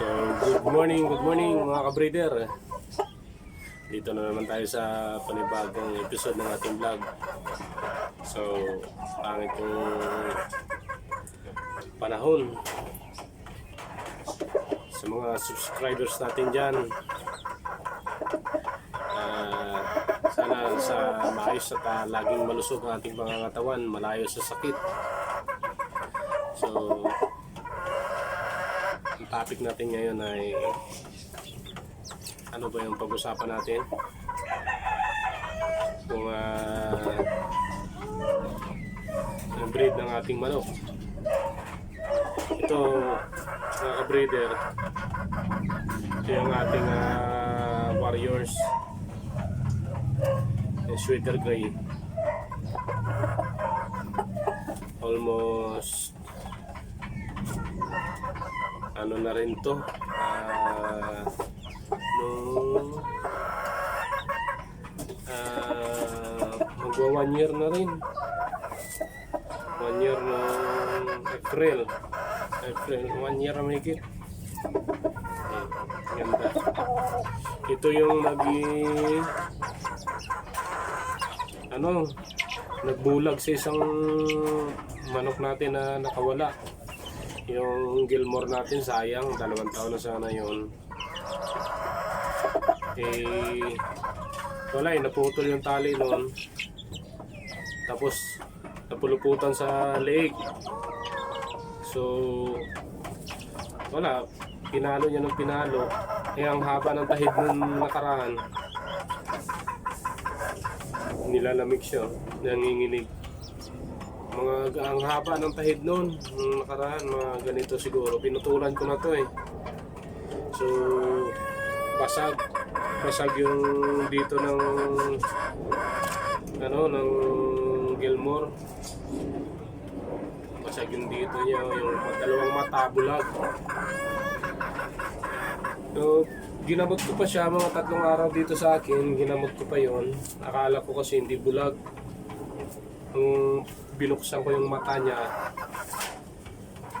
So, good morning, good morning mga ka-breeder. Dito na naman tayo sa panibagong episode ng ating vlog. So, pangit yung panahon. Sa mga subscribers natin dyan, ah, sana sa maayos at ah, laging malusog ang ating mga katawan, malayo sa sakit. So, topic natin ngayon ay ano ba yung pag-usapan natin? Kung uh, ang breed ng ating manok. Ito, mga ka-breeder, ito yung ating ah, warriors. Yung sweater gray. Almost ano na rin to? Ah nung ah magwa one year na rin. One year nung April. April one year na mahigit Ayan, ganda. Ito yung naging ano nagbulag sa isang manok natin na nakawala yung Gilmore natin sayang. Dalawang taon na sana yun. Eh wala eh. Naputol yung tali noon. Tapos napuluputan sa leeg. So wala. Pinalo niya ng pinalo. Eh ang haba ng tahid nung nakaraan. Nilalamig siya. Nanginginig mga ang haba ng tahid noon nung nakaraan mga ganito siguro. Pinutulan ko na to eh. So basag. Basag yung dito ng ano ng Gilmore. Basag yung dito niya yung dalawang mata bulag. So ginamot ko pa siya mga tatlong araw dito sa akin. Ginamot ko pa yon akala ko kasi hindi bulag. Nung binuksan ko yung mata niya.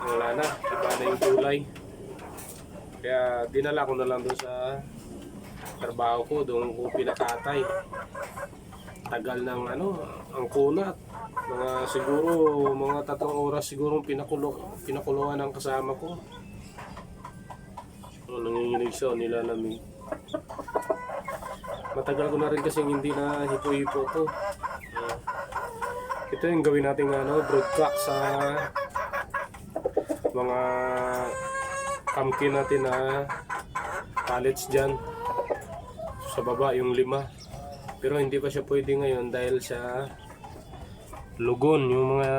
Wala na iba na yung kulay. Kaya dinala ko na lang doon sa trabaho ko doon ko pinakatay tagal ng ano ang kunat mga siguro mga tatlong oras siguro pinakulo pinakuluan ng kasama ko. So, nanginginig siya nilalamig. Matagal ko na rin kasi hindi na hipo-hipo ko. Ito yung gawin nating ano broadcast sa mga kamkin natin na pallets dyan. Sa baba yung lima. Pero hindi pa siya pwede ngayon dahil sa lugon. Yung mga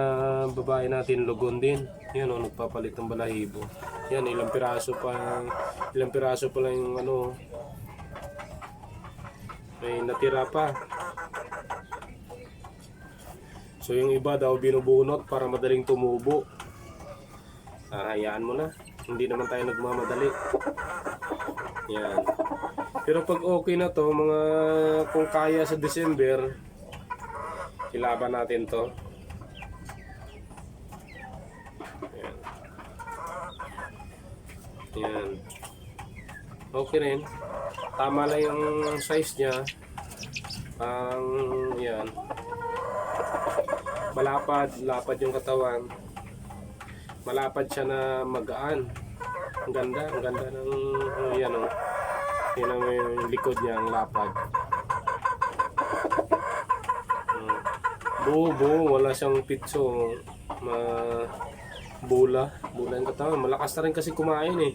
babae natin lugon din. Yan o nagpapalit ng balahibo. Yan ilang piraso pa ilang piraso pa lang yung ano may natira pa so yung iba daw binubunot para madaling tumubo Ah, hayaan mo na. Hindi naman tayo nagmamadali. Yan. Pero pag okay na to, mga kung kaya sa December, ilaban natin to. Yan. Yan. Okay rin. Tama lang yung size niya. Pang, yan. Malapad, lapad yung katawan malapad siya na magaan. Ang ganda, ang ganda ng oh, yan oh. Yan ang yung likod niya, ang lapad. Hmm. Buo, buo, wala siyang pitso. Ma bula, bula yung katawan. Malakas na rin kasi kumain eh.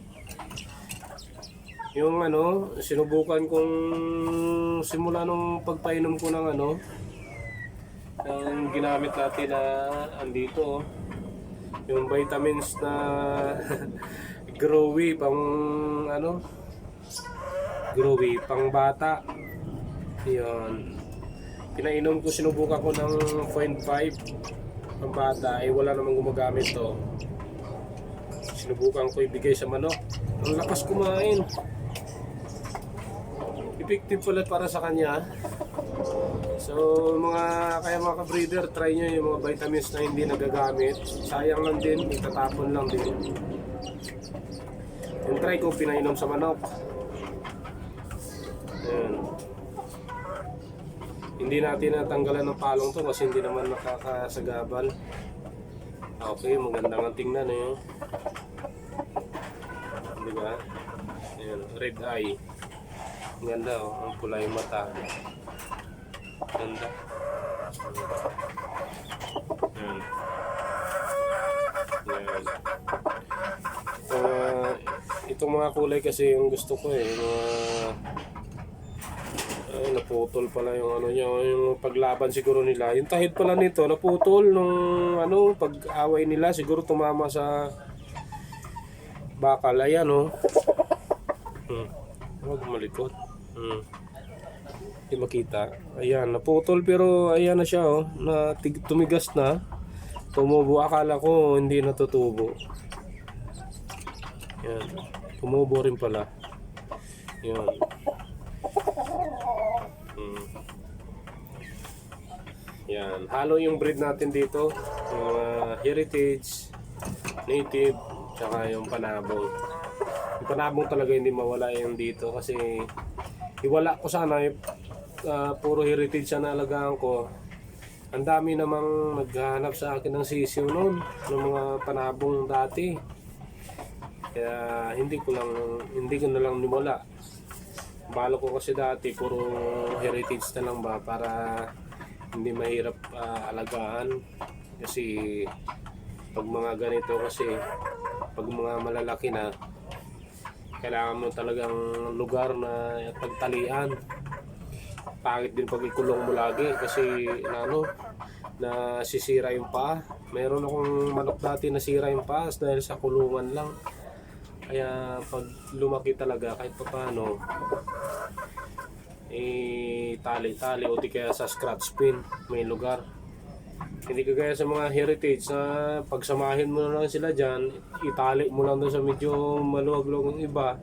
Yung ano, sinubukan kong simula nung pagpainom ko ng ano, ang ginamit natin na andito oh. Yung vitamins na growy pang ano? Growy pang bata. Yun. Pinainom ko sinubukan ko ng 0.5 pang bata eh wala namang gumagamit to sinubukan ko ibigay sa manok. Ang lakas kumain. Effective pala para sa kanya So mga kaya mga ka-breeder, try nyo yung mga vitamins na hindi nagagamit. Sayang lang din, itatapon lang din. Yung try ko pinainom sa manok. Ayan. Hindi natin natanggalan ng palong to kasi hindi naman nakakasagabal. Okay, maganda nga tingnan eh. Di ba? Ayan, red eye. Ang Ganda oh, ang pula mata. Ganda. Ayan. Ayan. Uh, itong mga kulay kasi yung gusto ko eh. Yung Mga ay, naputol pala yung ano niya, yung paglaban siguro nila. Yung tahid pala nito, naputol nung ano, pag-away nila, siguro tumama sa bakal. Ayan, oh. Hmm. Huwag malikot. Hmm. Hindi makita. Ayan, naputol pero ayan na siya, oh. Na, tumigas na. Tumubo. Akala ko hindi natutubo. Ayan. Tumubo rin pala. Ayan. Mm. Yan, halo yung breed natin dito. Yung mga heritage, native, tsaka yung panabong. Yung panabong talaga hindi mawala yung dito kasi iwala ko sana yung ah, puro heritage na nalagaan ko. Ang dami namang naghahanap sa akin ng sisiw noon, ng mga panabong dati. Kaya hindi ko lang hindi ko na lang nimula. Balo ko kasi dati puro heritage na lang ba para hindi mahirap ah, alagaan kasi pag mga ganito kasi pag mga malalaki na kailangan mo talagang lugar na pagtalian pangit din pag ikulong mo lagi kasi na ano na sisira yung paa. Meron akong manok dati na sira yung paa dahil sa kulungan lang. Kaya pag lumaki talaga kahit pa paano eh tali-tali o di kaya sa scratch pin may lugar. Hindi kagaya sa mga heritage na pagsamahin mo na lang sila dyan itali mo lang doon sa medyo maluwag-luwag ng iba.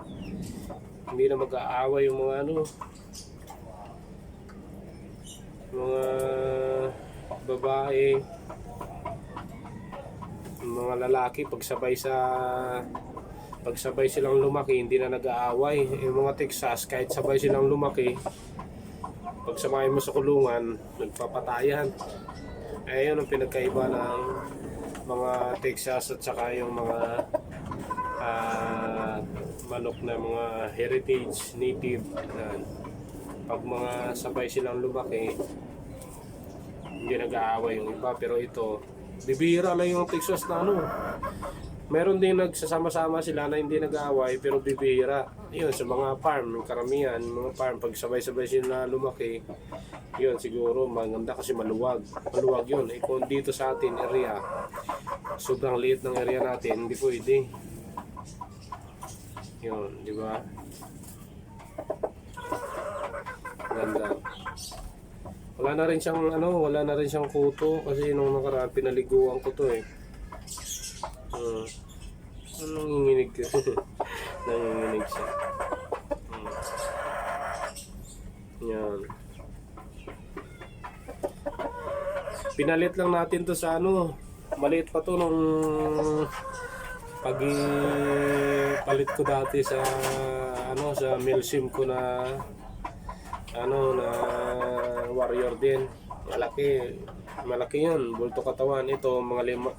Hindi na mag-aaway yung mga ano mga babae. Mga lalaki pagsabay sa pagsabay silang lumaki hindi na nag-aaway. Yung mga Texas kahit sabay silang lumaki pagsamahin mo sa kulungan nagpapatayan. Eh yun ang pinagkaiba ng mga Texas at saka yung mga ah, manok na mga heritage native. Yan. Pag mga sabay silang lumaki hindi nag-aaway yung iba. Pero ito bibihira lang yung Texas na ano. Meron din nagsasama-sama sila na hindi nag-aaway pero bibihira yun sa mga farm yung karamihan mga farm pag sabay-sabay sila lumaki yun siguro maganda kasi maluwag. Maluwag yun. Eh kung dito sa atin area sobrang liit ng area natin hindi pwede. Yun di ba ganda wala na rin siyang ano wala na rin siyang kuto kasi nung nakaraan pinaliguan ko to eh Uh, anong nanginginig ka? nanginginig siya. Hmm. Yan. Pinalit lang natin to sa ano. Maliit pa to nung pag palit ko dati sa ano sa milsim ko na ano na warrior din. Malaki malaki yun. Bulto katawan. Ito mga lima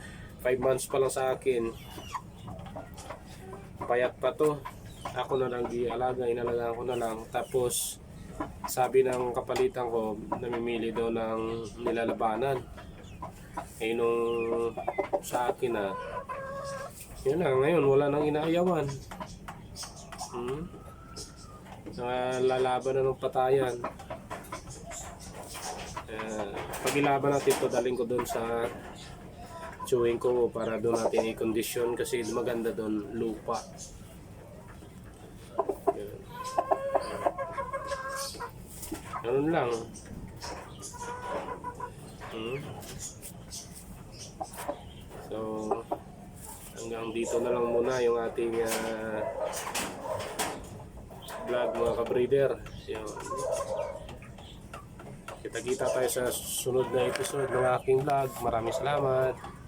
5 months pa lang sa akin. Payat pa to. Ako na lang gialaga inalagaan ko na lang. Tapos sabi ng kapalitan ko namimili daw ng nilalabanan. Eh nung sa akin na yun na ngayon wala nang inaayawan. Hmm? Lalaban na ng patayan eh, pag ilaban natin to daling ko doon sa chewing ko para doon natin i-condition kasi maganda doon lupa. Yan. Ganun lang. Hmm. So, hanggang dito na lang muna yung ating ah, vlog mga ka-breeder. Yun. Kita-kita tayo sa sunod na episode ng aking vlog. Maraming salamat.